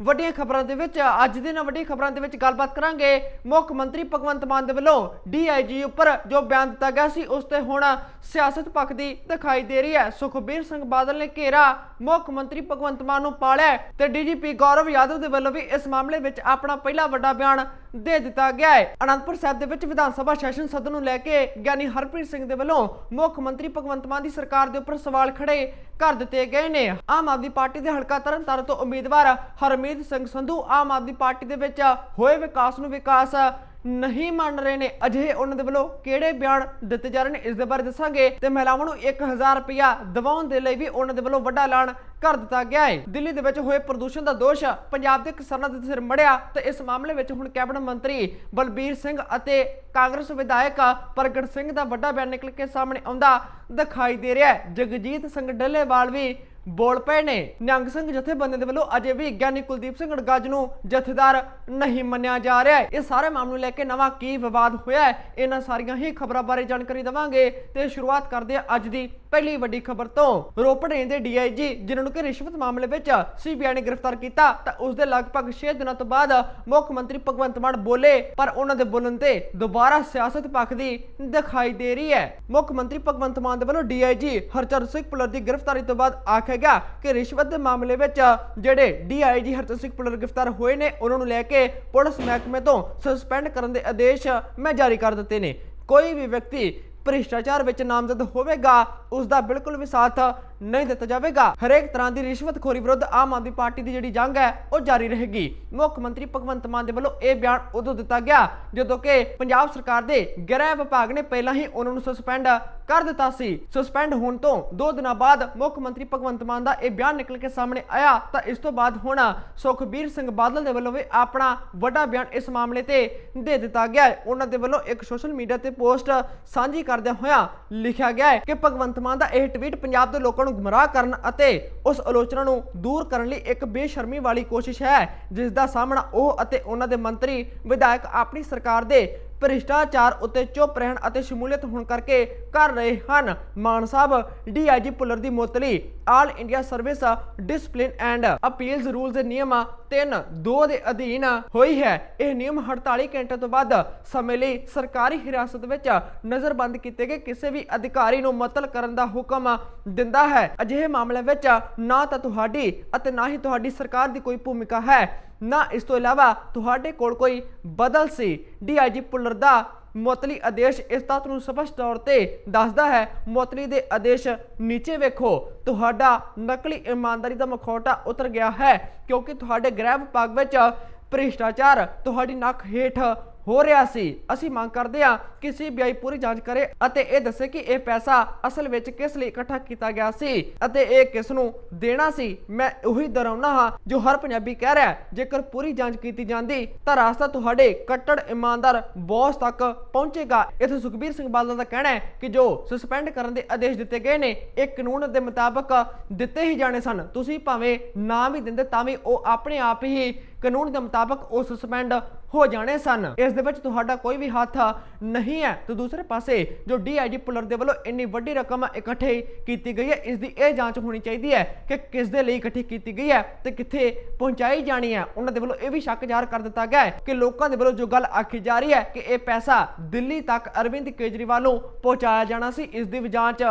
ਵੱਡੀਆਂ ਖਬਰਾਂ ਦੇ ਵਿੱਚ, ਅੱਜ ਦੀਆਂ ਇਹਨਾਂ ਵੱਡੀਆਂ ਖਬਰਾਂ ਦੇ ਵਿੱਚ ਗੱਲਬਾਤ ਕਰਾਂਗੇ ਮੁੱਖ ਮੰਤਰੀ ਭਗਵੰਤ ਮਾਨ ਦੇ ਵੱਲੋਂ ਡੀਆਈਜੀ ਉੱਪਰ ਜੋ ਬਿਆਨ ਦਿੱਤਾ ਗਿਆ ਸੀ, ਉਸ ਤੇ ਹੁਣ ਸਿਆਸਤ ਪੱਖ ਦੀ ਦਿਖਾਈ ਦੇ ਰਹੀ ਹੈ। ਸੁਖਬੀਰ ਸਿੰਘ ਬਾਦਲ ਨੇ ਘੇਰਾ ਮੁੱਖ ਮੰਤਰੀ ਭਗਵੰਤ ਮਾਨ ਨੂੰ ਪਾਲਿਆ ਤੇ ਡੀਜੀਪੀ ਗੌਰਵ ਯਾਦਵ ਦੇ ਵੱਲੋਂ ਵੀ ਇਸ ਮਾਮਲੇ ਵਿੱਚ ਆਪਣਾ ਪਹਿਲਾ ਵੱਡਾ ਬਿਆਨ ਦੇ ਦਿੱਤਾ ਗਿਆ ਹੈ। ਅਨੰਦਪੁਰ ਸਾਹਿਬ ਦੇ ਵਿੱਚ ਵਿਧਾਨ ਸਭਾ ਸੈਸ਼ਨ ਸਦਨ ਨੂੰ ਲੈ ਕੇ ਗਿਆਨੀ ਹਰਪ੍ਰੀਤ ਸਿੰਘ ਦੇ ਵੱਲੋਂ ਮੁੱਖ ਮੰਤਰੀ ਭਗਵੰਤ ਮਾਨ ਦੀ ਸਰਕਾਰ ਦੇ ਉੱਪਰ ਸਵਾਲ ਖੜੇ ਕਰ ਦਿੱਤੇ ਗਏ ਨੇ। ਆਮ ਆਦਮੀ ਪਾਰਟੀ ਦੇ ਹਲਕਾ ਤਰਨਤਾਰਨ ਤੋਂ ਉਮੀਦਵਾਰ ਹਰਮੀਤ ਸਿੰਘ ਸੰਧੂ ਆਮ ਆਦਮੀ ਪਾਰਟੀ ਦੇ ਵਿੱਚ ਹੋਏ ਵਿਕਾਸ ਨੂੰ ਵਿਕਾਸ ਨਹੀਂ ਮੰਨ ਰਹੇ ਨੇ। ਅਜਿਹੇ ਉਹਨਾਂ ਦੇ ਵੱਲੋਂ ਕਿਹੜੇ ਬਿਆਨ ਦਿੱਤੇ ਜਾ ਰਹੇ ਨੇ, ਇਸ ਦੇ ਬਾਰੇ ਦੱਸਾਂਗੇ। ਤੇ ਮਹਿਲਾਵਾਂ ਨੂੰ 1000 ਰੁਪਇਆ ਦਿਵਾਉਣ ਦੇ ਲਈ ਵੀ ਉਹਨਾਂ ਦੇ ਵੱਲੋਂ ਵੱਡਾ ਐਲਾਨ ਕਰ ਦਿੱਤਾ ਗਿਆ ਹੈ। ਦਿੱਲੀ ਦੇ ਵਿੱਚ ਹੋਏ ਪ੍ਰਦੂਸ਼ਣ ਦਾ ਦੋਸ਼ ਪੰਜਾਬ ਦੇ ਕਿਸਾਨਾਂ ਦੇ ਸਿਰ ਮੜਿਆ ਤੇ ਇਸ ਮਾਮਲੇ ਵਿੱਚ ਹੁਣ ਕੈਬਨਿਟ ਮੰਤਰੀ ਬਲਬੀਰ ਸਿੰਘ ਅਤੇ ਕਾਂਗਰਸ ਵਿਧਾਇਕ ਪ੍ਰਗਟ ਸਿੰਘ ਦਾ ਵੱਡਾ ਬਿਆਨ ਨਿਕਲ ਕੇ ਸਾਹਮਣੇ ਆਉਂਦਾ ਦਿਖਾਈ ਦੇ ਰਿਹਾ ਹੈ। ਜਗਜੀਤ ਸਿੰਘ ਡੱਲੇਵਾਲ ਵੀ ਬੋਲ ਪਏ ਨੇ। ਨਿਹੰਗ ਸਿੰਘ ਜਥੇਬੰਦੀ ਦੇ ਵੱਲੋਂ ਅਜੇ ਵੀ ਗਿਆਨੀ ਕੁਲਦੀਪ ਸਿੰਘ ਅੜਗੱਜ ਨੂੰ ਜਥੇਦਾਰ ਨਹੀਂ ਮੰਨਿਆ ਜਾ ਰਿਹਾ ਹੈ। ਇਹ ਸਾਰੇ ਮਾਮਲੇ ਨੂੰ ਲੈ ਕੇ ਨਵਾਂ ਕੀ ਵਿਵਾਦ ਹੋਇਆ ਹੈ, ਇਹਨਾਂ ਸਾਰੀਆਂ ਹੀ ਖਬਰਾਂ ਬਾਰੇ ਜਾਣਕਾਰੀ ਦਵਾਂਗੇ ਤੇ ਸ਼ੁਰੂਆਤ ਕਰਦੇ ਹਾਂ ਅੱਜ ਦੀ ਪਹਿਲੀ ਵੱਡੀ ਖਬਰ ਤੋਂ ਰੋਪੜ ਦੇ ਡੀਆਈਜੀ ਜਿਨ੍ਹਾਂ ਨੂੰ ਕਿ ਰਿਸ਼ਵਤ ਮਾਮਲੇ ਵਿੱਚ ਸੀਬੀਆਈ ਨੇ ਗ੍ਰਿਫਤਾਰ ਕੀਤਾ, ਤਾਂ ਉਸ ਦੇ ਲਗਭਗ 6 ਦਿਨਾਂ ਤੋਂ ਬਾਅਦ ਮੁੱਖ ਮੰਤਰੀ ਭਗਵੰਤ ਮਾਨ ਬੋਲੇ, ਪਰ ਉਹਨਾਂ ਦੇ ਬੋਲਣ ਤੇ ਦੁਬਾਰਾ ਸਿਆਸਤ ਪੱਖ ਦੀ ਦਿਖਾਈ ਦੇ ਰਹੀ ਹੈ। ਮੁੱਖ ਮੰਤਰੀ ਭਗਵੰਤ ਮਾਨ ਦੇ ਵੱਲੋਂ ਡੀਆਈਜੀ ਹਰਚਰਨ ਸਿੰਘ ਪੁਲਰ ਦੀ ਗ੍ਰਿਫਤਾਰੀ ਤੋਂ ਬਾਅਦ ਆਖਿਆ ਗਿਆ ਕਿ ਰਿਸ਼ਵਤ ਦੇ ਮਾਮਲੇ ਵਿੱਚ ਜਿਹੜੇ ਡੀਆਈਜੀ ਹਰਚਰਨ ਸਿੰਘ ਪੁਲਰ ਗ੍ਰਿਫਤਾਰ ਹੋਏ ਨੇ, ਉਹਨਾਂ ਨੂੰ ਲੈ ਕੇ ਪੁਲਿਸ ਮਹਿਕਮੇ ਤੋਂ ਸਸਪੈਂਡ ਕਰਨ ਦੇ ਆਦੇਸ਼ ਮੈਂ ਜਾਰੀ ਕਰ ਦਿੱਤੇ ਨੇ। ਕੋਈ ਵੀ ਵਿਅਕਤੀ ਭ੍ਰਿਸ਼ਟਾਚਾਰ ਵਿੱਚ ਨਾਮਜ਼ਦ ਹੋਵੇਗਾ ਉਸ ਦਾ ਬਿਲਕੁਲ ਵੀ ਸਾਥ ਨਹੀਂ ਦਿੱਤਾ ਜਾਵੇਗਾ। ਹਰੇਕ ਤਰ੍ਹਾਂ ਦੀ ਰਿਸ਼ਵਤਖੋਰੀ ਵਿਰੁੱਧ ਆਮ ਆਦਮੀ ਪਾਰਟੀ ਦੀ ਜਿਹੜੀ ਜੰਗ ਹੈ, ਉਹ ਜਾਰੀ ਰਹੇਗੀ। ਮੁੱਖ ਮੰਤਰੀ ਭਗਵੰਤ ਮਾਨ ਦੇ ਵੱਲੋਂ ਇਹ ਬਿਆਨ ਉਦੋਂ ਦਿੱਤਾ ਗਿਆ ਜਦੋਂ ਕਿ ਪੰਜਾਬ ਸਰਕਾਰ ਦੇ ਗ੍ਰਹਿ ਵਿਭਾਗ ਨੇ ਪਹਿਲਾਂ ਹੀ ਉਹਨਾਂ ਨੂੰ ਸਸਪੈਂਡ ਕਰ ਦਿੱਤਾ ਸੀ। ਸਸਪੈਂਡ ਹੋਣ ਤੋਂ 2 ਦਿਨਾਂ ਬਾਅਦ ਮੁੱਖ ਮੰਤਰੀ ਭਗਵੰਤ ਮਾਨ ਦਾ ਇਹ ਬਿਆਨ ਨਿਕਲ ਕੇ ਸਾਹਮਣੇ ਆਇਆ। ਤਾਂ ਇਸ ਤੋਂ ਬਾਅਦ ਹੁਣ ਸੁਖਬੀਰ ਸਿੰਘ ਬਾਦਲ ਦੇ ਵੱਲੋਂ ਵੀ ਆਪਣਾ ਵੱਡਾ ਬਿਆਨ ਇਸ ਮਾਮਲੇ ਤੇ ਦੇ ਦਿੱਤਾ ਗਿਆ ਹੈ। ਉਹਨਾਂ ਦੇ ਵੱਲੋਂ ਇੱਕ ਸੋਸ਼ਲ ਮੀਡੀਆ ਤੇ ਪੋਸਟ ਸਾਂਝੀ ਕਰਦਿਆਂ ਹੋਇਆ ਲਿਖਿਆ ਗਿਆ ਹੈ ਕਿ ਭਗਵੰਤ ਮਾਨ ਦਾ ਇਹ ਟਵੀਟ ਪੰਜਾਬ ਦੇ ਲੋਕਾਂ ਨੂੰ ਗੁੰਮਰਾਹ ਕਰਨ ਅਤੇ ਉਸ ਆਲੋਚਨਾ ਨੂੰ ਦੂਰ ਕਰਨ ਲਈ ਇੱਕ ਬੇਸ਼ਰਮੀ ਵਾਲੀ ਕੋਸ਼ਿਸ਼ ਹੈ, ਜਿਸ ਦਾ ਸਾਹਮਣਾ ਉਹ ਅਤੇ ਉਹਨਾਂ ਦੇ ਮੰਤਰੀ, ਵਿਧਾਇਕ, ਆਪਣੀ ਸਰਕਾਰ ਦੇ ਭ੍ਰਿਸ਼ਟਾਚਾਰ ਉੱਤੇ ਚੁੱਪ ਰਹਿਣ ਅਤੇ ਸ਼ਮੂਲੀਅਤ ਹੋਣ ਕਰਕੇ ਕਰ ਰਹੇ ਹਨ। ਮਾਨ ਸਾਹਿਬ ਡੀਆਈਜੀ ਪੁੱਲਰ ਦੀ ਮੁਅੱਤਲੀ all India service discipline and appeals rules ਦੇ ਨਿਯਮ 3 2 ਦੇ ਅਧੀਨ ਹੋਈ ਹੈ। ਇਹ ਨਿਯਮ 48 ਘੰਟੇ ਤੋਂ ਬਾਅਦ ਸਮੇਂ ਲਈ ਸਰਕਾਰੀ ਹਿਰਾਸਤ ਵਿੱਚ ਨਜ਼ਰਬੰਦ ਕੀਤੇ ਗਏ। ਕਿਸੇ ਵੀ ਅਧਿਕਾਰੀ ਨੂੰ ਮੁਅੱਤਲ ਕਰਨ ਦਾ ਹੁਕਮ ਦਿੰਦਾ ਹੈ। ਅਜਿਹੇ ਮਾਮਲੇ ਵਿੱਚ ਨਾ ਤਾਂ ਤੁਹਾਡੀ ਅਤੇ ਨਾ ਹੀ ਤੁਹਾਡੀ ਸਰਕਾਰ ਦੀ ਕੋਈ ਭੂਮਿਕਾ ਹੈ। ਨਾ ਇਸ ਤੋਂ ਇਲਾਵਾ ਤੁਹਾਡੇ ਕੋਲ ਕੋਈ ਬਦਲ ਸੀ। ਡੀਆਈਜੀ ਪੁੱਲਰ ਦਾ ਮੁਅਤਲੀ ਆਦੇਸ਼ ਇਸ ਤੱਤ ਨੂੰ ਸਪਸ਼ਟ ਤੌਰ ਤੇ ਦੱਸਦਾ ਹੈ ਮੁਅਤਲੀ ਦੇ ਆਦੇਸ਼ ਨੀਚੇ ਵੇਖੋ, ਤੁਹਾਡਾ ਨਕਲੀ ਇਮਾਨਦਾਰੀ ਦਾ ਮਖੌਟਾ ਉਤਰ ਗਿਆ ਹੈ ਕਿਉਂਕਿ ਤੁਹਾਡੇ ਗ੍ਰਹਿ ਵਿਭਾਗ ਵਿੱਚ ਭ੍ਰਿਸ਼ਟਾਚਾਰ, ਤੁਹਾਡੀ ਨੱਕ ਹੇਠ ਹੋ ਰਿਹਾ ਸੀ। ਅਸੀਂ ਮੰਗ ਕਰਦੇ ਹਾਂ ਕਿ ਸੀਬੀਆਈ ਪੂਰੀ ਜਾਂਚ ਕਰੇ ਅਤੇ ਇਹ ਦੱਸੇ ਕਿ ਇਹ ਪੈਸਾ ਅਸਲ ਵਿੱਚ ਕਿਸ ਲਈ ਇਕੱਠਾ ਕੀਤਾ ਗਿਆ ਸੀ ਅਤੇ ਇਹ ਕਿਸ ਨੂੰ ਦੇਣਾ ਸੀ। ਮੈਂ ਉਹੀ ਦੁਹਰਾਉਣਾ ਹਾਂ, ਜੋ ਹਰ ਪੰਜਾਬੀ ਕਹਿ ਰਿਹਾ ਜੇਕਰ ਪੂਰੀ ਜਾਂਚ ਕੀਤੀ ਜਾਂਦੀ, ਤਾਂ ਰਾਸਤਾ ਤੁਹਾਡੇ ਕੱਟੜ ਇਮਾਨਦਾਰ ਬੌਸ ਤੱਕ ਪਹੁੰਚੇਗਾ। ਇੱਥੇ ਸੁਖਬੀਰ ਸਿੰਘ ਬਾਦਲ ਦਾ ਕਹਿਣਾ ਹੈ ਕਿ ਜੋ ਸਸਪੈਂਡ ਕਰਨ ਦੇ ਆਦੇਸ਼ ਦਿੱਤੇ ਗਏ ਨੇ, ਇਹ ਕਾਨੂੰਨ ਦੇ ਮੁਤਾਬਕ ਦਿੱਤੇ ਹੀ ਜਾਣੇ ਸਨ। ਤੁਸੀਂ ਭਾਵੇਂ ਨਾ ਵੀ ਦਿੰਦੇ ਤਾਂ ਵੀ ਉਹ ਆਪਣੇ ਆਪ ਹੀ ਕਾਨੂੰਨ ਦੇ ਮੁਤਾਬਕ ਉਹ ਸਸਪੈਂਡ ਹੋ ਜਾਣੇ ਸਨ। ਇਸ ਦੇ ਵਿੱਚ ਤੁਹਾਡਾ ਕੋਈ ਵੀ ਹੱਥ ਨਹੀਂ ਹੈ। ਤੇ ਦੂਸਰੇ ਪਾਸੇ ਜੋ ਡੀਆਈਜੀ ਪੁਲਰ ਦੇ ਵੱਲੋਂ ਇੰਨੀ ਵੱਡੀ ਰਕਮ ਇਕੱਠੇ ਕੀਤੀ ਗਈ ਹੈ, ਇਸ ਦੀ ਇਹ ਜਾਂਚ ਹੋਣੀ ਚਾਹੀਦੀ ਹੈ ਕਿ ਕਿਸ ਦੇ ਲਈ ਇਕੱਠੀ ਕੀਤੀ ਗਈ ਹੈ ਤੇ ਕਿੱਥੇ ਪਹੁੰਚਾਈ ਜਾਣੀ ਹੈ। ਉਹਨਾਂ ਦੇ ਵੱਲੋਂ ਇਹ ਵੀ ਸ਼ੱਕ ਜ਼ਾਹਰ ਕਰ ਦਿੱਤਾ ਗਿਆ ਹੈ ਕਿ ਲੋਕਾਂ ਦੇ ਵੱਲੋਂ ਜੋ ਗੱਲ ਆਖੀ ਜਾ ਰਹੀ ਹੈ ਕਿ ਇਹ ਪੈਸਾ ਦਿੱਲੀ ਤੱਕ ਅਰਵਿੰਦ ਕੇਜਰੀਵਾਲ ਨੂੰ ਪਹੁੰਚਾਇਆ ਜਾਣਾ ਸੀ, ਇਸ ਦੀ ਵੀ ਜਾਂਚ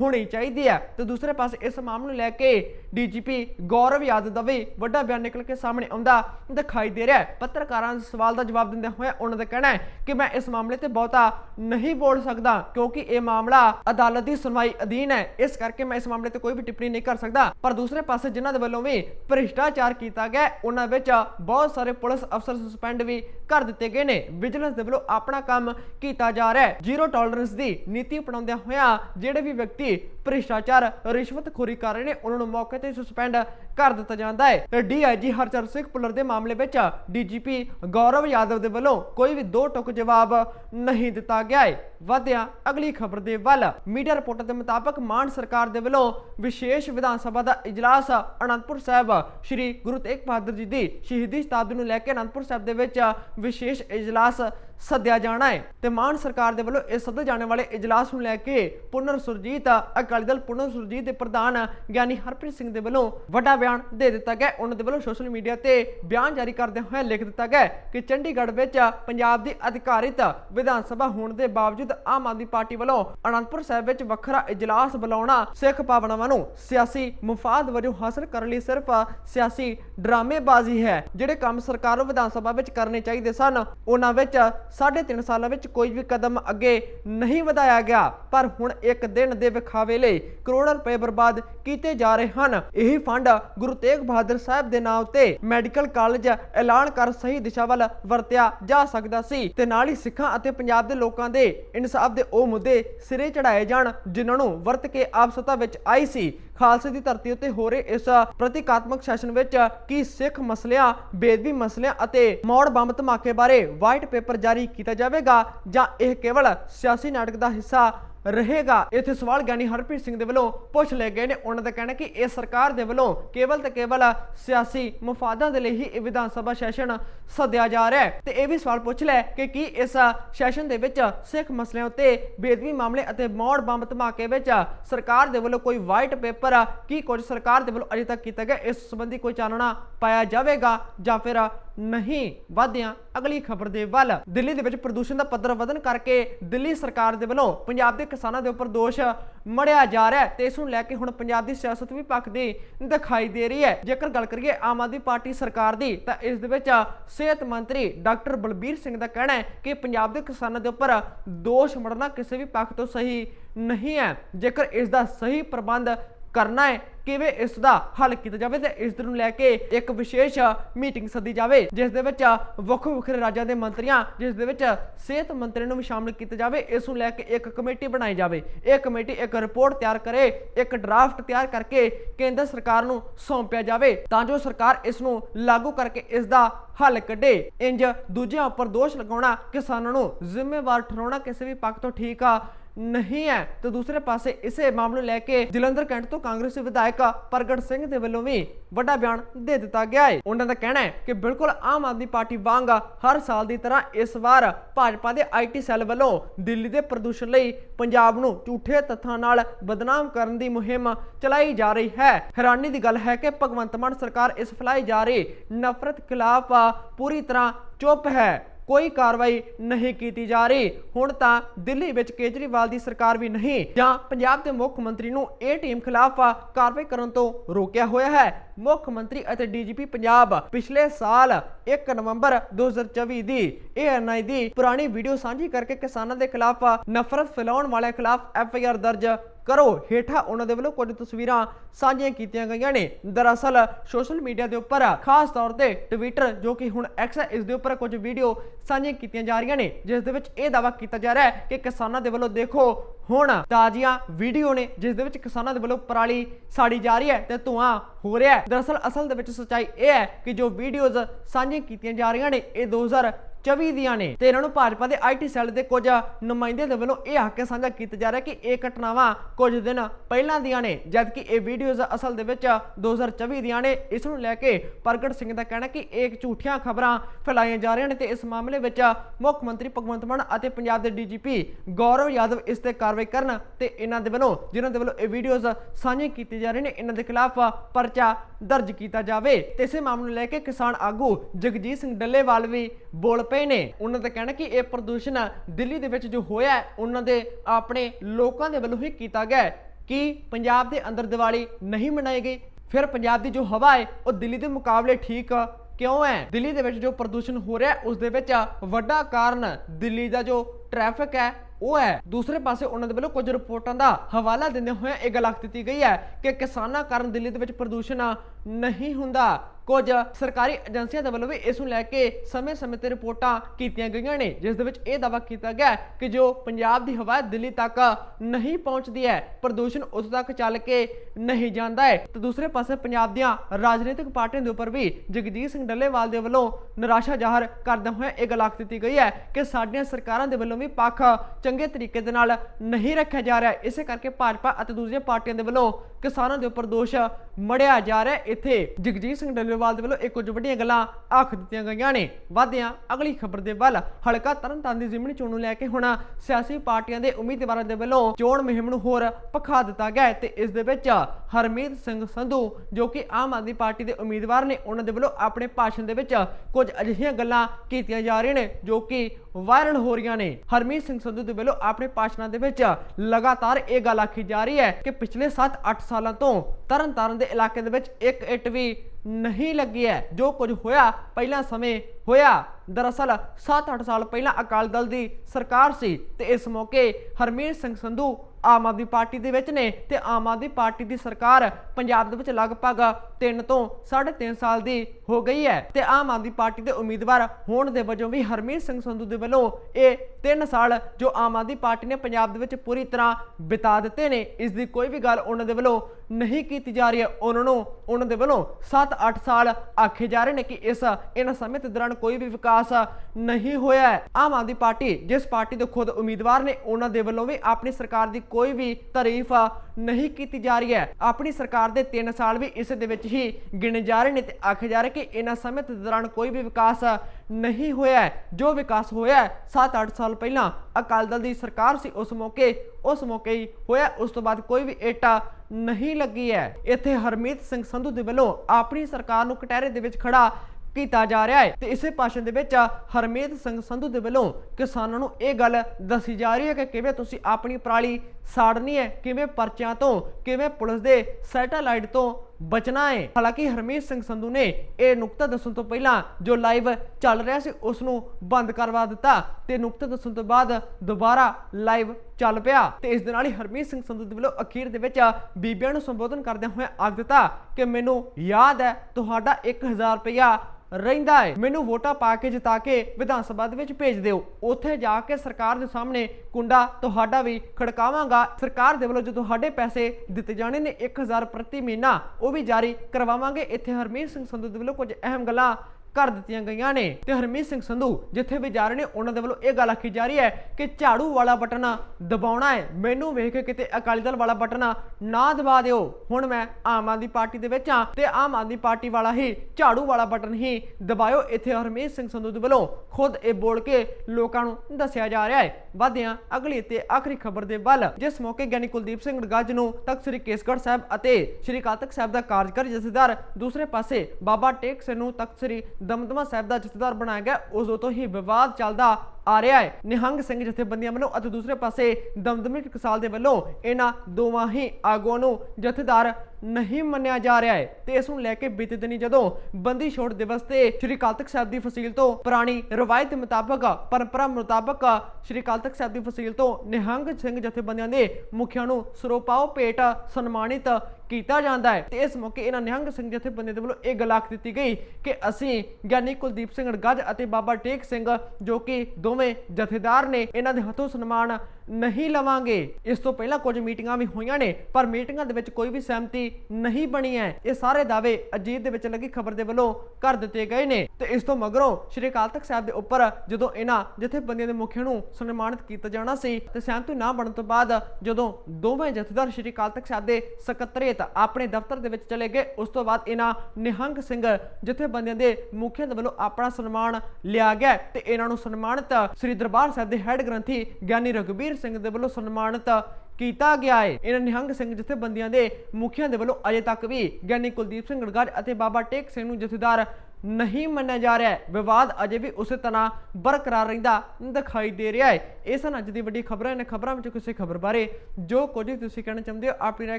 ਹੋਣੀ ਚਾਹੀਦੀ ਹੈ। ਤੇ ਦੂਸਰੇ ਪਾਸੇ ਇਸ ਮਾਮਲੇ ਨੂੰ ਲੈ ਕੇ ਡੀਜੀਪੀ ਗੌਰਵ ਯਾਦਵ ਦਾ ਵੀ ਵੱਡਾ ਬਿਆਨ ਨਿਕਲ ਕੇ ਸਾਹਮਣੇ ਆਉਂਦਾ ਦਿਖਾਈ ਦੇ ਰਿਹਾ ਹੈ। ਪੱਤਰਕਾਰਾਂ ਦੇ ਸਵਾਲ ਦਾ ਜਵਾਬ ਦਿੰਦੇ ਹੋਏ ਉਹਨਾਂ ਦਾ ਕਹਿਣਾ ਹੈ ਕਿ ਮੈਂ ਇਸ ਮਾਮਲੇ ਤੇ ਬਹੁਤਾ ਨਹੀਂ ਬੋਲ ਸਕਦਾ ਕਿਉਂਕਿ ਇਹ ਮਾਮਲਾ ਅਦਾਲਤ ਦੀ ਸੁਣਵਾਈ ਅਧੀਨ ਹੈ। ਇਸ ਕਰਕੇ ਮੈਂ ਇਸ ਮਾਮਲੇ ਤੇ ਕੋਈ ਵੀ ਟਿੱਪਣੀ ਨਹੀਂ ਕਰ ਸਕਦਾ। ਪਰ ਦੂਸਰੇ ਪਾਸੇ ਜਿਨ੍ਹਾਂ ਦੇ ਵੱਲੋਂ ਵੀ ਭ੍ਰਿਸ਼ਟਾਚਾਰ ਕੀਤਾ ਗਿਆ ਉਹਨਾਂ ਵਿੱਚ ਬਹੁਤ ਸਾਰੇ ਪੁਲਿਸ ਅਫਸਰ ਸਸਪੈਂਡ ਵੀ ਕਰ ਦਿੱਤੇ ਗਏ ਨੇ। ਵਿਜੀਲੈਂਸ ਦੇ ਵੱਲੋਂ ਆਪਣਾ ਕੰਮ ਕੀਤਾ ਜਾ ਰਿਹਾ ਹੈ। ਜ਼ੀਰੋ ਟੋਲਰੈਂਸ ਦੀ ਨੀਤੀ ਅਪਣਾਉਂਦਿਆਂ ਹੋਇਆ ਜਿਹੜੇ ਵੀ ਵਿਅਕਤੀ ਭ੍ਰਿਸ਼ਟਾਚਾਰ ਰਿਸ਼ਵਤਖੋਰੀ ਕਰ ਰਹੇ ਨੇ। ਉਹਨਾਂ ਨੂੰ ਮੌਕੇ ਤੇ ਸਸਪੈਂਡ ਕਰ ਦਿੱਤਾ ਜਾਂਦਾ ਹੈ। ਤੇ ਡੀਆਈਜੀ ਹਰਚਰ ਸਿੰਘ ਪੁੱਲਰ ਦੇ ਮਾਮਲੇ ਵਿੱਚ ਡੀਜੀਪੀ ਗੌਰਵ ਯਾਦਵ ਦੇ ਵੱਲੋਂ ਕੋਈ ਵੀ ਦੋ ਟੁਕ ਜਵਾਬ ਨਹੀਂ ਦਿੱਤਾ ਗਿਆ ਹੈ। ਵਧਿਆ ਅਗਲੀ ਖਬਰ ਦੇ ਵੱਲ। ਮੀਡੀਆ ਰਿਪੋਰਟ ਦੇ ਮੁਤਾਬਕ ਮਾਨ ਸਰਕਾਰ ਦੇ ਵੱਲੋਂ ਵਿਸ਼ੇਸ਼ ਵਿਧਾਨ ਸਭਾ ਦਾ ਇਜਲਾਸ ਅਨੰਦਪੁਰ ਸਾਹਿਬ ਸ੍ਰੀ ਗੁਰੂ ਤੇਗ ਬਹਾਦਰ ਜੀ ਦੀ ਸ਼ਹੀਦੀ ਸ਼ਤਾਬਦੀ ਨੂੰ ਲੈ ਕੇ ਅਨੰਦਪੁਰ ਸਾਹਿਬ ਦੇ ਵਿੱਚ ਵਿਸ਼ੇਸ਼ ਇਜਲਾਸ ਸੱਦਿਆ ਜਾਣਾ ਹੈ। ਤੇ ਮਾਨ ਸਰਕਾਰ ਦੇ ਵੱਲੋਂ ਇਸ ਸੱਦੇ ਜਾਣੇ ਵਾਲੇ ਇਜਲਾਸ ਨੂੰ ਲੈ ਕੇ ਪੁਨਰ ਸੁਰਜੀਤ ਅਕਾਲੀ ਦਲ ਪੁਨਰ ਸੁਰਜੀਤ ਦੇ ਪ੍ਰਧਾਨ ਗਿਆਨੀ ਹਰਪ੍ਰੀਤ ਸਿੰਘ ਦੇ ਵੱਲੋਂ ਵੱਡਾ ਬਿਆਨ ਦੇ ਦਿੱਤਾ ਗਿਆ ਉਹਨਾਂ ਦੇ ਵੱਲੋਂ ਸੋਸ਼ਲ ਮੀਡੀਆ ਤੇ ਬਿਆਨ ਜਾਰੀ ਕਰਦੇ ਹੋਏ ਲਿਖ ਦਿੱਤਾ ਗਿਆ ਕਿ ਚੰਡੀਗੜ੍ਹ ਵਿੱਚ ਪੰਜਾਬ ਦੀ ਅਧਿਕਾਰਿਤ ਵਿਧਾਨ ਸਭਾ ਹੋਣ ਦੇ ਬਾਵਜੂਦ ਆਮ ਆਦਮੀ ਪਾਰਟੀ ਵੱਲੋਂ ਅਨੰਦਪੁਰ ਸਾਹਿਬ ਵਿੱਚ ਵੱਖਰਾ ਇਜਲਾਸ ਬੁਲਾਉਣਾ ਸਿੱਖ ਭਾਵਨਾਵਾਂ ਨੂੰ ਸਿਆਸੀ ਮੁਫਾਦ ਵਜੋਂ ਹਾਸਲ ਕਰਨ ਲਈ ਸਿਰਫ ਸਿਆਸੀ ਡਰਾਮੇਬਾਜ਼ੀ ਹੈ। ਜਿਹੜੇ ਕੰਮ ਸਰਕਾਰ ਨੂੰ ਵਿਧਾਨ ਸਭਾ ਵਿੱਚ ਕਰਨੇ ਚਾਹੀਦੇ ਸਨ, ਉਹਨਾਂ ਵਿੱਚ ਸਾਢੇ ਤਿੰਨ ਸਾਲਾਂ ਵਿੱਚ ਕੋਈ ਵੀ ਕਦਮ ਅੱਗੇ ਨਹੀਂ ਵਧਾਇਆ ਗਿਆ। ਪਰ ਹੁਣ ਇੱਕ ਦਿਨ ਦੇ ਵਿਖਾਵੇ ਲਈ ਕਰੋੜਾਂ ਰੁਪਏ ਬਰਬਾਦ ਕੀਤੇ ਜਾ ਰਹੇ ਹਨ। ਇਹ ਫੰਡ ਗੁਰੂ ਤੇਗ ਬਹਾਦਰ ਸਾਹਿਬ ਦੇ ਨਾਮ ਤੇ ਮੈਡੀਕਲ ਕਾਲਜ ਐਲਾਨ ਕਰ ਸਹੀ ਦਿਸ਼ਾ ਵੱਲ ਵਰਤਿਆ ਜਾ ਸਕਦਾ ਸੀ ਤੇ ਨਾਲ ਹੀ ਸਿੱਖਾਂ ਅਤੇ ਪੰਜਾਬ ਦੇ ਲੋਕਾਂ ਦੇ ਇਨਸਾਫ ਦੇ ਉਹ ਮੁੱਦੇ ਸਿਰੇ ਚੜਾਏ ਜਾਣ, ਜਿਨ੍ਹਾਂ ਨੂੰ ਵਰਤ ਕੇ ਆਪ ਸੱਤਾ ਵਿੱਚ ਆਈ ਸੀ। ਖਾਲਸੇ ਦੀ ਧਰਤੀ ਉੱਤੇ ਹੋ ਰਹੇ ਇਸ ਪ੍ਰਤੀਕਾਤਮਕ ਸੈਸ਼ਨ ਵਿੱਚ ਕੀ ਸਿੱਖ ਮਸਲਿਆਂ ਬੇਦਬੀ ਮਸਲਿਆਂ ਅਤੇ ਮੌੜ ਬੰਬ ਧਮਾਕੇ ਬਾਰੇ ਵਾਈਟ ਪੇਪਰ ਜਾਰੀ ਕੀਤਾ ਜਾਵੇਗਾ ਜਾਂ ਇਹ ਕੇਵਲ ਸਿਆਸੀ ਨਾਟਕ ਦਾ ਹਿੱਸਾ ਰਹੇਗਾ। ਇੱਥੇ ਸਵਾਲ ਗਿਆਨੀ ਹਰਪ੍ਰੀਤ ਸਿੰਘ ਦੇ ਵੱਲੋਂ ਪੁੱਛ ਲਏ ਗਏ ਨੇ। ਉਹਨਾਂ ਦਾ ਕਹਿਣਾ ਕਿ ਇਹ ਸਰਕਾਰ ਦੇ ਵੱਲੋਂ ਕੇਵਲ ਤੇ ਕੇਵਲ ਸਿਆਸੀ ਮਫਾਦਾਂ ਦੇ ਲਈ ਹੀ ਇਹ ਵਿਧਾਨ ਸਭਾ ਸੈਸ਼ਨ ਸੱਦਿਆ ਜਾ ਰਿਹਾ ਹੈ। ਤੇ ਇਹ ਵੀ ਸਵਾਲ ਪੁੱਛ ਲੈ ਕਿ ਕੀ ਇਸ ਸੈਸ਼ਨ ਦੇ ਵਿੱਚ ਸਿੱਖ ਮਸਲਿਆਂ ਉੱਤੇ ਬੇਦਬੀ ਮਾਮਲੇ ਅਤੇ ਮੌੜ ਬੰਬ ਧਮਾਕੇ ਵਿੱਚ ਸਰਕਾਰ ਦੇ ਵੱਲੋਂ ਕੋਈ ਵਾਈਟ ਪੇਪਰ ਕੀ ਕੁਝ ਸਰਕਾਰ ਦੇ ਵੱਲੋਂ ਅਜੇ ਤੱਕ ਕੀਤਾ ਗਿਆ, ਇਸ ਸੰਬੰਧੀ ਕੋਈ ਚਾਨਣਾ ਪਾਇਆ ਜਾਵੇਗਾ ਜਾਂ ਫਿਰ ਨਹੀਂ, ਵਧਿਆਂ। ਅਗਲੀ ਖਬਰ ਦੇ ਵੱਲ। ਦਿੱਲੀ ਦੇ ਵਿੱਚ ਪ੍ਰਦੂਸ਼ਣ ਦਾ ਪੱਧਰ ਵਧਣ ਕਰਕੇ ਦਿੱਲੀ ਸਰਕਾਰ ਦੇ ਵੱਲੋਂ ਪੰਜਾਬ ਦੇ ਕਿਸਾਨਾਂ ਦੇ ਉੱਪਰ ਦੋਸ਼ ਮੜਿਆ ਜਾ ਰਿਹਾ ਹੈ ਤੇ ਇਸ ਨੂੰ ਲੈ ਕੇ ਹੁਣ ਪੰਜਾਬ ਦੀ ਸਿਆਸਤ ਵੀ ਪੱਕਦੀ ਦਿਖਾਈ ਦੇ ਰਹੀ ਹੈ। ਜੇਕਰ ਗੱਲ ਕਰੀਏ ਆਮ ਆਦਮੀ ਪਾਰਟੀ ਸਰਕਾਰ ਦੀ, ਤਾਂ ਇਸ ਦੇ ਵਿੱਚ ਸਿਹਤ ਮੰਤਰੀ ਡਾਕਟਰ ਬਲਬੀਰ ਸਿੰਘ ਦਾ ਕਹਿਣਾ ਹੈ ਕਿ ਪੰਜਾਬ ਦੇ ਕਿਸਾਨਾਂ ਦੇ ਉੱਪਰ ਦੋਸ਼ ਮੜਨਾ ਕਿਸੇ ਵੀ ਪੱਖ ਤੋਂ ਸਹੀ ਨਹੀਂ ਹੈ। ਜੇਕਰ ਇਸ ਦਾ ਸਹੀ ਪ੍ਰਬੰਧ ਕਰਨਾ ਹੈ ਕਿਵੇਂ ਇਸ ਦਾ ਹੱਲ ਕੀਤਾ ਜਾਵੇ ਤੇ ਇਸ ਨੂੰ ਲੈ ਕੇ ਇੱਕ ਵਿਸ਼ੇਸ਼ ਮੀਟਿੰਗ ਸੱਦੀ ਜਾਵੇ, ਜਿਸ ਦੇ ਵਿੱਚ ਵੱਖ ਵੱਖਰੇ ਰਾਜਾਂ ਦੇ ਮੰਤਰੀਆਂ, ਜਿਸ ਦੇ ਵਿੱਚ ਸਿਹਤ ਮੰਤਰੀ ਨੂੰ ਵੀ ਸ਼ਾਮਲ ਕੀਤਾ ਜਾਵੇ, ਇਸ ਨੂੰ ਲੈ ਕੇ ਇੱਕ ਕਮੇਟੀ ਬਣਾਈ ਜਾਵੇ। ਇਹ ਕਮੇਟੀ ਇੱਕ ਰਿਪੋਰਟ ਤਿਆਰ ਕਰੇ, ਇੱਕ ਡਰਾਫਟ ਤਿਆਰ ਕਰਕੇ ਕੇਂਦਰ ਸਰਕਾਰ ਨੂੰ ਸੌਂਪਿਆ ਜਾਵੇ, ਤਾਂ ਜੋ ਸਰਕਾਰ ਇਸ ਨੂੰ ਲਾਗੂ ਕਰਕੇ ਇਸ ਦਾ ਹੱਲ ਕੱਢੇ। ਇੰਜ ਦੂਜਿਆਂ ਉੱਪਰ ਦੋਸ਼ ਲਗਾਉਣਾ ਕਿਸਾਨਾਂ ਨੂੰ ਜ਼ਿੰਮੇਵਾਰ ਠਹਿਰਾਉਣਾ ਕਿਸੇ ਵੀ ਪੱਖ ਤੋਂ ਠੀਕ ਆ ਨਹੀਂ ਹੈ। ਤੇ ਦੂਸਰੇ ਪਾਸੇ ਇਸੇ ਮਾਮਲੇ ਨੂੰ ਲੈ ਕੇ ਜਲੰਧਰ ਕੈਂਟ ਤੋਂ ਕਾਂਗਰਸੀ ਵਿਧਾਇਕ ਪ੍ਰਗਟ ਸਿੰਘ ਦੇ ਵੱਲੋਂ ਵੀ ਵੱਡਾ ਬਿਆਨ ਦੇ ਦਿੱਤਾ ਗਿਆ ਹੈ ਉਹਨਾਂ ਦਾ ਕਹਿਣਾ ਹੈ ਕਿ ਬਿਲਕੁਲ ਆਮ ਆਦਮੀ ਪਾਰਟੀ ਵਾਂਗ ਹਰ ਸਾਲ ਦੀ ਤਰ੍ਹਾਂ ਇਸ ਵਾਰ ਭਾਜਪਾ ਦੇ ਆਈਟੀ ਸੈੱਲ ਵੱਲੋਂ ਦਿੱਲੀ ਦੇ ਪ੍ਰਦੂਸ਼ਣ ਲਈ ਪੰਜਾਬ ਨੂੰ ਝੂਠੇ ਤੱਥਾਂ ਨਾਲ ਬਦਨਾਮ ਕਰਨ ਦੀ ਮੁਹਿੰਮ ਚਲਾਈ ਜਾ ਰਹੀ ਹੈ। ਹੈਰਾਨੀ ਦੀ ਗੱਲ ਹੈ ਕਿ ਭਗਵੰਤ ਮਾਨ ਸਰਕਾਰ ਇਸ ਫੈਲਾਈ ਜਾ ਰਹੀ ਨਫ਼ਰਤ ਖਿਲਾਫ ਪੂਰੀ ਤਰ੍ਹਾਂ ਚੁੱਪ ਹੈ। ਕੋਈ ਕਾਰਵਾਈ ਨਹੀਂ ਕੀਤੀ ਜਾ ਰਹੀ। ਹੁਣ ਤਾਂ ਦਿੱਲੀ ਵਿੱਚ ਕੇਜਰੀਵਾਲ ਦੀ ਸਰਕਾਰ ਵੀ ਨਹੀਂ, ਜਾਂ ਪੰਜਾਬ ਦੇ ਮੁੱਖ ਮੰਤਰੀ ਨੂੰ ਇਹ ਟੀਮ ਖਿਲਾਫ ਕਾਰਵਾਈ ਕਰਨ ਤੋਂ ਰੋਕਿਆ ਹੋਇਆ ਹੈ। ਮੁੱਖ ਮੰਤਰੀ ਅਤੇ ਡੀਜੀਪੀ ਪੰਜਾਬ ਪਿਛਲੇ ਸਾਲ 1 ਨਵੰਬਰ 2024 ਦੀ ਏਐਨਆਈ ਦੀ ਪੁਰਾਣੀ ਵੀਡੀਓ ਸਾਂਝੀ ਕਰਕੇ ਕਿਸਾਨਾਂ ਦੇ ਖਿਲਾਫ ਨਫ਼ਰਤ ਫੈਲਾਉਣ ਵਾਲਿਆਂ ਖਿਲਾਫ ਐਫਆਈਆਰ ਦਰਜ ਕਰੋ। ਹੇਠਾਂ ਉਹਨਾਂ ਦੇ ਵੱਲੋਂ ਕੁਝ ਤਸਵੀਰਾਂ ਸਾਂਝੀਆਂ ਕੀਤੀਆਂ ਗਈਆਂ ਨੇ। ਦਰਅਸਲ ਸੋਸ਼ਲ ਮੀਡੀਆ ਦੇ ਉੱਪਰ, ਖਾਸ ਤੌਰ ਤੇ ਟਵਿੱਟਰ ਜੋ ਕਿ ਹੁਣ ਐਕਸ ਹੈ, ਇਸ ਦੇ ਉੱਪਰ ਕੁਝ ਵੀਡੀਓ ਸਾਂਝੀਆਂ ਕੀਤੀਆਂ ਜਾ ਰਹੀਆਂ ਨੇ, ਜਿਸ ਦੇ ਵਿੱਚ ਇਹ ਦਾਅਵਾ ਕੀਤਾ ਜਾ ਰਿਹਾ ਹੈ ਕਿ ਕਿਸਾਨਾਂ ਦੇ ਵੱਲੋਂ ਦੇਖੋ, ਹੁਣ ਤਾਜ਼ੀਆਂ ਵੀਡੀਓ ਨੇ, ਜਿਸ ਦੇ ਵਿੱਚ ਕਿਸਾਨਾਂ ਦੇ ਵੱਲੋਂ ਪਰਾਲੀ ਸਾੜੀ ਜਾ ਰਹੀ ਹੈ ਤੇ ਧੂਆਂ ਹੋ ਰਿਹਾ ਹੈ। ਦਰਅਸਲ ਅਸਲ ਦੇ ਵਿੱਚ ਸੱਚਾਈ ਇਹ ਹੈ ਕਿ ਜੋ ਵੀਡੀਓਜ਼ ਸਾਂਝੀਆਂ ਕੀਤੀਆਂ ਜਾ ਰਹੀਆਂ ਨੇ, ਇਹ 2000 24 ਦੀਆਂ ਨੇ ਤੇ ਇਹਨਾਂ ਨੂੰ ਭਾਜਪਾ ਦੇ ਆਈਟੀ ਸੈੱਲ ਦੇ ਕੁਝ ਨੁਮਾਇੰਦਿਆਂ ਦੇ ਵੱਲੋਂ ਇਹ ਹੱਕ ਸਾਂਝਾ ਕੀਤਾ ਜਾ ਰਿਹਾ ਕਿ ਇਹ ਘਟਨਾਵਾਂ ਕੁਝ ਦਿਨ ਪਹਿਲਾਂ ਦੀਆਂ ਨੇ, ਜਦਕਿ ਇਹ ਵੀਡੀਓਜ਼ ਅਸਲ ਦੇ ਵਿੱਚ 2024 ਦੀਆਂ ਨੇ। ਇਸ ਨੂੰ ਲੈ ਕੇ ਪ੍ਰਗਟ ਸਿੰਘ ਦਾ ਕਹਿਣਾ ਕਿ ਇਹ ਝੂਠੀਆਂ ਖਬਰਾਂ ਫੈਲਾਈਆਂ ਜਾ ਰਹੀਆਂ ਨੇ ਤੇ ਇਸ ਮਾਮਲੇ ਵਿੱਚ ਮੁੱਖ ਮੰਤਰੀ ਭਗਵੰਤ ਮਾਨ ਅਤੇ ਪੰਜਾਬ ਦੇ ਡੀਜੀਪੀ ਗੌਰਵ ਯਾਦਵ ਇਸ ਤੇ ਕਾਰਵਾਈ ਕਰਨ ਤੇ ਇਹਨਾਂ ਦੇ ਵੱਲੋਂ, ਜਿਨ੍ਹਾਂ ਦੇ ਵੱਲੋਂ ਇਹ ਵੀਡੀਓਜ਼ ਸਾਂਝੇ ਕੀਤੇ ਜਾ ਰਹੇ ਨੇ, ਇਹਨਾਂ ਦੇ ਖਿਲਾਫ ਪਰਚਾ ਦਰਜ ਕੀਤਾ ਜਾਵੇ। ਤੇ ਇਸੇ ਮਾਮਲੇ ਨੂੰ ਲੈ ਕੇ ਕਿਸਾਨ ਆਗੂ ਜਗਜੀਤ ਸਿੰਘ ਡੱਲੇਵਾਲ ਵੀ ਬੋਲ ਪਏ ਨੇ। ਉਹਨਾਂ ਦਾ ਕਹਿਣਾ ਕਿ ਇਹ ਪ੍ਰਦੂਸ਼ਣ ਦਿੱਲੀ ਦੇ ਵਿੱਚ ਜੋ ਹੋਇਆ ਉਹਨਾਂ ਦੇ ਆਪਣੇ ਲੋਕਾਂ ਦੇ ਵੱਲੋਂ ਹੀ ਕੀਤਾ ਗਿਆ ਕਿ ਪੰਜਾਬ ਦੇ ਅੰਦਰ ਦੀਵਾਲੀ ਨਹੀਂ ਮਨਾਈ ਗਈ। ਫਿਰ ਪੰਜਾਬ ਦੀ ਜੋ ਹਵਾ ਹੈ ਉਹ ਦਿੱਲੀ ਦੇ ਮੁਕਾਬਲੇ ਠੀਕ ਕਿਉਂ ਹੈ? ਦਿੱਲੀ ਦੇ ਵਿੱਚ ਜੋ ਪ੍ਰਦੂਸ਼ਣ ਹੋ ਰਿਹਾ ਹੈ, ਉਸ ਦੇ ਵਿੱਚ ਵੱਡਾ ਕਾਰਨ ਦਿੱਲੀ ਦਾ ਜੋ ਟ੍ਰੈਫਿਕ ਹੈ, ਉਹ ਹੈ। ਦੂਸਰੇ ਪਾਸੇ ਉਹਨਾਂ ਦੇ ਵੱਲੋਂ ਕੁਝ ਰਿਪੋਰਟਾਂ ਦਾ ਹਵਾਲਾ ਦਿੰਦੇ ਹੋਏ ਇਹ ਗੱਲ ਆਖ ਦਿੱਤੀ ਗਈ ਹੈ ਕਿ ਕਿਸਾਨਾਂ ਕਾਰਨ ਦਿੱਲੀ ਦੇ ਵਿੱਚ ਪ੍ਰਦੂਸ਼ਣ ਨਹੀਂ ਹੁੰਦਾ। ਕੁਝ ਸਰਕਾਰੀ ਏਜੰਸੀਆਂ ਦੇ ਵੱਲੋਂ ਵੀ ਇਸ ਨੂੰ ਲੈ ਕੇ ਸਮੇਂ-ਸਮੇਂ ਤੇ ਰਿਪੋਰਟਾਂ ਕੀਤੀਆਂ ਗਈਆਂ ਨੇ, ਜਿਸ ਦੇ ਵਿੱਚ ਇਹ ਦਾਅਵਾ ਕੀਤਾ ਗਿਆ ਕਿ ਜੋ ਪੰਜਾਬ ਦੀ ਹਵਾ ਦਿੱਲੀ ਤੱਕ ਨਹੀਂ ਪਹੁੰਚਦੀ ਹੈ, ਪ੍ਰਦੂਸ਼ਣ ਉਸ ਤੱਕ ਚੱਲ ਕੇ ਨਹੀਂ ਜਾਂਦਾ ਹੈ। ਤੇ ਦੂਸਰੇ ਪਾਸੇ ਪੰਜਾਬ ਦੀਆਂ ਰਾਜਨੀਤਿਕ ਪਾਰਟੀਆਂ ਦੇ ਉੱਪਰ ਵੀ ਜਗਜੀਤ ਸਿੰਘ ਡੱਲੇਵਾਲ ਦੇ ਵੱਲੋਂ ਨਿਰਾਸ਼ਾ ਜ਼ਾਹਰ ਕਰਦੇ ਹੋਏ ਇਹ ਗੱਲ ਆਖ ਦਿੱਤੀ ਗਈ ਹੈ ਕਿ ਸਾਡੀਆਂ ਸਰਕਾਰਾਂ ਦੇ ਵੱਲੋਂ ਵੀ ਪੱਖ ਚੰਗੇ ਤਰੀਕੇ ਦੇ ਨਾਲ ਨਹੀਂ ਰੱਖਿਆ ਜਾ ਰਿਹਾ। ਇਸੇ ਕਰਕੇ ਭਾਜਪਾ ਅਤੇ ਦੂਜੀਆਂ ਪਾਰਟੀਆਂ ਦੇ ਵੱਲੋਂ ਕਿਸਾਨਾਂ ਦੇ ਉੱਪਰ ਦੋਸ਼ ਮੜਿਆ ਜਾ ਰਿਹਾ ਇੱਥੇ ਜਗਜੀਤ ਸਿੰਘ ਡੱਲੇਵਾਲ ਦੇ ਵੱਲੋਂ ਇਹ ਕੁਝ ਵੱਡੀਆਂ ਗੱਲਾਂ ਆਖ ਦਿੱਤੀਆਂ ਗਈਆਂ ਨੇ। ਵਾਧਿਆਂ ਅਗਲੀ ਖਬਰ ਦੇ ਵੱਲ ਹਲਕਾ ਤਰਨਤਾਰਨ ਦੀ ਜ਼ਿਮਨੀ ਚੋਣ ਨੂੰ ਲੈ ਕੇ ਹੁਣ ਸਿਆਸੀ ਪਾਰਟੀਆਂ ਦੇ ਉਮੀਦਵਾਰਾਂ ਦੇ ਵੱਲੋਂ ਚੋਣ ਮੁਹਿੰਮ ਨੂੰ ਹੋਰ ਪਖਾ ਦਿੱਤਾ ਗਿਆ ਹੈ ਤੇ ਇਸ ਦੇ ਵਿੱਚ ਹਰਮੀਤ ਸਿੰਘ ਸੰਧੂ ਜੋ ਕਿ ਆਮ ਆਦਮੀ ਪਾਰਟੀ ਦੇ ਉਮੀਦਵਾਰ ਨੇ, ਉਹਨਾਂ ਦੇ ਵੱਲੋਂ ਆਪਣੇ ਭਾਸ਼ਣ ਦੇ ਵਿੱਚ ਕੁਝ ਅਜਿਹੀਆਂ ਗੱਲਾਂ ਕੀਤੀਆਂ ਜਾ ਰਹੀਆਂ ਨੇ ਜੋ ਕਿ ਵਾਇਰਲ ਹੋ ਰਹੀਆਂ ਨੇ। ਹਰਮੀਤ ਸਿੰਘ ਸੰਧੂ ਦੇ ਵੱਲੋਂ ਆਪਣੇ ਭਾਸ਼ਣਾਂ ਦੇ ਵਿੱਚ ਲਗਾਤਾਰ ਇਹ ਗੱਲ ਆਖੀ ਜਾ ਰਹੀ ਹੈ ਕਿ ਪਿਛਲੇ 7-8 ਸਾਲਾਂ ਤੋਂ ਤਰਨਤਾਰਨ ਦੇ ਇਲਾਕੇ ਦੇ ਵਿੱਚ ਇੱਕ ਇੱਟ ਵੀ ਨਹੀਂ ਲੱਗੀ ਹੈ, ਜੋ ਕੁਝ ਹੋਇਆ ਪਹਿਲਾਂ ਸਮੇਂ ਹੋਇਆ। ਦਰਅਸਲ 7-8 ਸਾਲ ਪਹਿਲਾਂ ਅਕਾਲੀ ਦਲ ਦੀ ਸਰਕਾਰ ਸੀ ਤੇ ਇਸ ਮੌਕੇ ਹਰਮੀਤ ਸਿੰਘ ਸੰਧੂ ਆਮ ਆਦਮੀ ਪਾਰਟੀ ਦੇ ਵਿੱਚ ਨੇ ਤੇ ਆਮ ਆਦਮੀ ਪਾਰਟੀ ਦੀ ਸਰਕਾਰ ਪੰਜਾਬ ਦੇ ਵਿੱਚ ਲਗਭਗ 3 ਤੋਂ 3.5 ਸਾਲ ਦੀ ਹੋ ਗਈ ਹੈ ਤੇ ਆਮ ਆਦਮੀ ਪਾਰਟੀ ਦੇ ਉਮੀਦਵਾਰ ਹੋਣ ਦੇ ਵਜੋਂ ਵੀ ਹਰਮੀਤ ਸਿੰਘ ਸੰਧੂ ਦੇ ਵੱਲੋਂ ਇਹ 3 ਸਾਲ ਜੋ ਆਮ ਆਦਮੀ ਪਾਰਟੀ ਨੇ ਪੰਜਾਬ ਦੇ ਵਿੱਚ ਪੂਰੀ ਤਰ੍ਹਾਂ ਬਿਤਾ ਦਿੱਤੇ ਨੇ। ਇਸ ਦੀ ਕੋਈ ਵੀ ਗੱਲ ਉਹਨਾਂ ਦੇ ਵੱਲੋਂ ਨਹੀਂ ਕੀਤੀ ਜਾ ਰਹੀ ਹੈ। ਉਹਨਾਂ ਨੂੰ, ਉਹਨਾਂ ਦੇ ਵੱਲੋਂ 7-8 ਸਾਲ ਆਖੇ ਜਾ ਰਹੇ ਨੇ ਕਿ ਇਸ, ਇਹਨਾਂ ਸਮੇਂ ਦੇ ਦੌਰਾਨ ਕੋਈ ਵੀ ਵਿਕਾਸ ਨਹੀਂ ਹੋਇਆ ਹੈ। ਆਮ ਆਦਮੀ ਪਾਰਟੀ, ਜਿਸ ਪਾਰਟੀ ਦੇ ਖੁਦ ਉਮੀਦਵਾਰ ਨੇ, ਉਹਨਾਂ ਦੇ ਵੱਲੋਂ ਵੀ ਆਪਣੀ ਸਰਕਾਰ ਦੀ ਕੋਈ ਵੀ ਤਾਰੀਫ ਨਹੀਂ ਕੀਤੀ ਜਾ ਰਹੀ ਹੈ। ਆਪਣੀ ਸਰਕਾਰ ਦੇ 3 ਸਾਲ ਵੀ ਇਸ ਦੇ ਵਿੱਚ ਹੀ ਗਿਣੇ ਜਾ ਰਹੇ ਨੇ ਤੇ ਆਖੇ ਜਾ ਰਹੇ ਕਿ ਇਹਨਾਂ ਸਮੇਂ ਦੇ ਦੌਰਾਨ ਕੋਈ ਵੀ ਵਿਕਾਸ ਨਹੀਂ ਹੋਇਆ ਜੋ ਵਿਕਾਸ ਹੋਇਆ 7-8 ਸਾਲ ਪਹਿਲਾਂ ਅਕਾਲੀ ਦਲ ਦੀ ਸਰਕਾਰ ਸੀ, ਉਸ ਮੌਕੇ ਉਸ ਮੌਕੇ ਹੀ ਹੋਇਆ। ਉਸ ਤੋਂ ਬਾਅਦ ਕੋਈ ਵੀ ਏਟਾ ਨਹੀਂ ਲੱਗੀ ਹੈ। ਇੱਥੇ ਹਰਮੀਤ ਸਿੰਘ ਸੰਧੂ ਦੇ ਵੱਲੋਂ ਆਪਣੀ ਸਰਕਾਰ ਨੂੰ ਕਟਹਿਰੇ ਦੇ ਵਿੱਚ ਖੜਾ ਕੀਤਾ ਜਾ ਰਿਹਾ ਹੈ ਤੇ ਇਸੇ ਭਾਸ਼ਣ ਦੇ ਵਿੱਚ ਹਰਮੀਤ ਸਿੰਘ ਸੰਧੂ ਦੇ ਵੱਲੋਂ ਕਿਸਾਨਾਂ ਨੂੰ ਇਹ ਗੱਲ ਦੱਸੀ ਜਾ ਰਹੀ ਹੈ ਕਿ ਕਿਵੇਂ ਤੁਸੀਂ ਆਪਣੀ ਪਰਾਲੀ ਸਾੜਨੀ ਹੈ। ਕਿਵੇਂ ਪਰਚਿਆਂ ਤੋਂ, ਕਿਵੇਂ ਪੁਲਿਸ ਦੇ ਸੈਟੇਲਾਈਟ ਤੋਂ ਬਚਣਾ ਹੈ। ਹਾਲਾਂਕਿ ਹਰਮੀਤ ਸਿੰਘ ਸੰਧੂ ਨੇ ਇਹ ਨੁਕਤਾ ਦੱਸਣ ਤੋਂ ਪਹਿਲਾਂ ਜੋ ਲਾਈਵ ਚੱਲ ਰਿਹਾ ਸੀ, ਉਸ ਨੂੰ ਬੰਦ ਕਰਵਾ ਦਿੱਤਾ ਤੇ ਨੁਕਤਾ ਦੱਸਣ ਤੋਂ ਬਾਅਦ ਦੁਬਾਰਾ ਲਾਈਵ ਚੱਲ ਪਿਆ ਤੇ ਇਸ ਦੇ ਨਾਲ ਹੀ ਹਰਮੀਤ ਸਿੰਘ ਸੰਧੂ ਦੇ ਵੱਲੋਂ ਅਖੀਰ ਦੇ ਵਿੱਚ ਬੀਬੀਆਂ ਨੂੰ ਸੰਬੋਧਨ ਕਰਦਿਆਂ ਹੋਇਆਂ ਆਖ ਦਿੱਤਾ ਕਿ ਮੈਨੂੰ ਯਾਦ ਹੈ, ਤੁਹਾਡਾ 1000 ਰੁਪਇਆ ਰਹਿੰਦਾ ਹੈ। ਮੈਨੂੰ ਵੋਟਾਂ ਪਾ ਕੇ ਜਿਤਾ ਕੇ ਵਿਧਾਨ ਸਭਾ ਦੇ ਵਿੱਚ ਭੇਜ ਦਿਓ। ਉੱਥੇ ਜਾ ਕੇ ਸਰਕਾਰ ਦੇ ਸਾਹਮਣੇ ਕੁੰਡਾ ਤੁਹਾਡਾ ਵੀ ਖੜਕਾਵਾਂਗਾ। ਸਰਕਾਰ ਦੇ ਵੱਲੋਂ ਜਦੋਂ ਸਾਡੇ ਪੈਸੇ ਦਿੱਤੇ ਜਾਣੇ ਨੇ 1000 ਪ੍ਰਤੀ ਮਹੀਨਾ, ਉਹ ਵੀ ਜਾਰੀ ਕਰਵਾਵਾਂਗੇ। ਇੱਥੇ ਹਰਮੀਤ ਸਿੰਘ ਸੰਧੂ ਦੇ ਵੱਲੋਂ ਕੁਝ ਅਹਿਮ ਗੱਲਾਂ ਕਰ ਦਿੱਤੀਆਂ ਗਈਆਂ ਨੇ। ਤੇ ਹਰਮੀਤ ਸਿੰਘ ਸੰਧੂ, ਜਿੱਥੇ ਵੀ ਜਾ ਰਹੇ ਨੇ, ਉਹਨਾਂ ਦੇ ਵੱਲੋਂ ਇਹ ਗੱਲ ਆਖੀ ਜਾ ਰਹੀ ਹੈ ਕਿ ਝਾੜੂ ਵਾਲਾ ਬਟਨ ਦਬਾਉਣਾ ਹੈ। ਮੈਨੂੰ ਵੇਖ ਕੇ ਕਿਤੇ ਅਕਾਲੀ ਦਲ ਵਾਲਾ ਬਟਨ ਨਾ ਦਬਾ ਦਿਓ। ਹੁਣ ਮੈਂ ਆਮ ਆਦਮੀ ਪਾਰਟੀ ਦੇ ਵਿੱਚ ਹਾਂ ਤੇ ਆਮ ਆਦਮੀ ਪਾਰਟੀ ਵਾਲਾ ਹੀ ਝਾੜੂ ਵਾਲਾ ਬਟਨ ਹੀ ਦਬਾਇਓ। ਇੱਥੇ ਹਰਮੀਤ ਸਿੰਘ ਸੰਧੂ ਦੇ ਵੱਲੋਂ ਖੁਦ ਇਹ ਬੋਲ ਕੇ ਲੋਕਾਂ ਨੂੰ ਦੱਸਿਆ ਜਾ ਰਿਹਾ ਹੈ। ਵਧਿਆਂ ਅਗਲੀ ਤੇ ਆਖਰੀ ਖਬਰ ਦੇ ਵੱਲ, ਜਿਸ ਮੌਕੇ ਗਿਆਨੀ ਕੁਲਦੀਪ ਸਿੰਘ ਗੱਜ ਨੂੰ ਤਖਤ ਸ੍ਰੀ ਕੇਸਗੜ੍ਹ ਸਾਹਿਬ ਅਤੇ ਸ੍ਰੀ ਕਾਤਕ ਸਾਹਿਬ ਦਾ ਕਾਰਜਕਾਰੀ ਜਥੇਦਾਰ, ਦੂਸਰੇ ਪਾਸੇ ਬਾਬਾ ਟੇਕ ਸਿੰਘ ਨੂੰ ਤਖਤ ਸ੍ਰੀ ਦਮਦਮਾ ਸਾਹਿਬ ਦਾ ਜਥੇਦਾਰ ਬਣਾਇਆ ਗਿਆ ਉਦੋਂ ਤੋਂ ਹੀ ਵਿਵਾਦ ਚੱਲਦਾ ਆ ਰਿਹਾ ਹੈ। ਨਿਹੰਗ ਸਿੰਘ ਜਥੇਬੰਦੀਆਂ ਵੱਲੋਂ ਅਤੇ ਦੂਸਰੇ ਪਾਸੇ ਦਮਦਮੀ ਟਕਸਾਲ ਦੇ ਵੱਲੋਂ ਇਹਨਾਂ ਦੋਵਾਂ ਹੀ ਆਗੂਆਂ ਨੂੰ ਜਥੇਦਾਰ ਨਹੀਂ ਮੰਨਿਆ ਜਾ ਰਿਹਾ ਹੈ। ਤੇ ਇਸ ਨੂੰ ਲੈ ਕੇ ਬੀਤੇ ਦਿਨੀ ਜਦੋਂ ਬੰਦੀ ਛੋੜ ਦਿਵਸ ਤੇ ਸ੍ਰੀ ਅਕਾਲ ਤਖਤ ਸਾਹਿਬ ਦੀ ਫਸੀਲ ਤੋਂ ਪੁਰਾਣੀ ਰਵਾਇਤ ਮੁਤਾਬਕ, ਪਰੰਪਰਾ ਮੁਤਾਬਕ ਸ੍ਰੀ ਅਕਾਲ ਤਖਤ ਸਾਹਿਬ ਦੀ ਫਸੀਲ ਤੋਂ ਨਿਹੰਗ ਸਿੰਘ ਜਥੇਬੰਦੀਆਂ ਦੇ ਮੁਖੀਆਂ ਨੂੰ ਸਰੋਪਾਓ ਭੇਟ ਸਨਮਾਨਿਤ ਕੀਤਾ ਜਾਂਦਾ ਹੈ। ਤੇ ਇਸ ਮੌਕੇ ਇਹਨਾਂ ਨਿਹੰਗ ਸਿੰਘ ਜਥੇਬੰਦੀਆਂ ਦੇ ਵੱਲੋਂ ਇਹ ਗੱਲ ਆਖ ਦਿੱਤੀ ਗਈ ਕਿ ਅਸੀਂ ਗਿਆਨੀ ਕੁਲਦੀਪ ਸਿੰਘ ਗੱਜ ਅਤੇ ਬਾਬਾ ਟੇਕ ਸਿੰਘ ਜੋ ਕਿ ਦੋ ਦੋਵੇਂ ਜਥੇਦਾਰ ਨੇ ਇਹਨਾਂ ਦੇ ਹੱਥੋਂ ਸਨਮਾਨ ਨਹੀਂ ਲਵਾਂਗੇ। ਇਸ ਤੋਂ ਪਹਿਲਾਂ ਕੁਝ ਮੀਟਿੰਗਾਂ ਵੀ ਹੋਈਆਂ ਨੇ, ਪਰ ਮੀਟਿੰਗਾਂ ਦੇ ਵਿੱਚ ਕੋਈ ਵੀ ਸਹਿਮਤੀ ਨਹੀਂ ਬਣੀ ਹੈ। ਇਹ ਸਾਰੇ ਦਾਅਵੇ ਅਜੀਤ ਦੇ ਵਿੱਚ ਲੱਗੀ ਖਬਰ ਦੇ ਵੱਲੋਂ ਕਰ ਦਿੱਤੇ ਗਏ ਨੇ। ਤੇ ਇਸ ਤੋਂ ਮਗਰੋਂ ਸ਼੍ਰੀ ਅਕਾਲ ਤਖਤ ਸਾਹਿਬ ਦੇ ਉੱਪਰ ਜਦੋਂ ਇਹਨਾਂ ਜਥੇਬੰਦੀਆਂ ਦੇ ਮੁਖੀਆਂ ਨੂੰ ਸਨਮਾਨਿਤ ਕੀਤਾ ਜਾਣਾ ਸੀ, ਤੇ ਸਹਿਮਤੀ ਨਾ ਬਣਨ ਤੋਂ ਬਾਅਦ ਜਦੋਂ ਦੋਵੇਂ ਜਥੇਦਾਰ ਸ਼੍ਰੀ ਅਕਾਲ ਤਖਤ ਸਾਹਿਬ ਦੇ ਸਕੱਤਰੇਤ ਆਪਣੇ ਦਫ਼ਤਰ ਦੇ ਵਿੱਚ ਚਲੇ ਗਏ, ਉਸ ਤੋਂ ਬਾਅਦ ਇਹਨਾਂ ਨਿਹੰਗ ਸਿੰਘ ਜਥੇਬੰਦੀਆਂ ਦੇ ਮੁਖੀਆਂ ਦੇ ਵੱਲੋਂ ਆਪਣਾ ਸਨਮਾਨ ਲਿਆ ਗਿਆ ਤੇ ਇਹਨਾਂ ਨੂੰ ਸਨਮਾਨਿਤ ਸ੍ਰੀ ਦਰਬਾਰ ਸਾਹਿਬ ਦੇ ਹੈੱਡ ਗ੍ਰੰਥੀ ਗਿਆਨੀ ਰਘਬੀਰ ਸਿੰਘ ਦੇ ਵੱਲੋਂ ਸਨਮਾਨਿਤ ਕੀਤਾ ਗਿਆ ਹੈ। ਇਹਨਾਂ ਨਿਹੰਗ ਸਿੰਘ ਜਥੇਬੰਦੀਆਂ ਦੇ ਮੁਖੀਆਂ ਦੇ ਵੱਲੋਂ ਅਜੇ ਤੱਕ ਵੀ ਗਿਆਨੀ ਕੁਲਦੀਪ ਸਿੰਘ ਗੜਗੜ ਅਤੇ ਬਾਬਾ ਟੇਕ ਸਿੰਘ ਨੂੰ ਜਥੇਦਾਰ ਨਹੀਂ ਮੰਨਿਆ ਜਾ ਰਿਹਾ ਹੈ। ਵਿਵਾਦ ਅਜੇ ਵੀ ਉਸੇ ਤਰ੍ਹਾਂ ਬਰਕਰਾਰ ਰਹਿੰਦਾ ਦਿਖਾਈ ਦੇ ਰਿਹਾ ਹੈ। ਇਹ ਸਨ ਅੱਜ ਦੀ ਵੱਡੀ ਖਬਰਾਂ। ਇਹਨਾਂ ਖਬਰਾਂ ਵਿੱਚ ਕਿਸੇ ਖਬਰ ਬਾਰੇ ਜੋ ਕੁਝ ਵੀ ਤੁਸੀਂ ਕਹਿਣਾ ਚਾਹੁੰਦੇ ਹੋ ਆਪਣੀ ਰਾਏ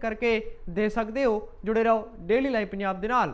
ਕਰਕੇ ਦੇ ਸਕਦੇ ਹੋ। ਜੁੜੇ ਰਹੋ ਡੇਲੀ ਲਾਈਵ ਪੰਜਾਬ ਦੇ ਨਾਲ।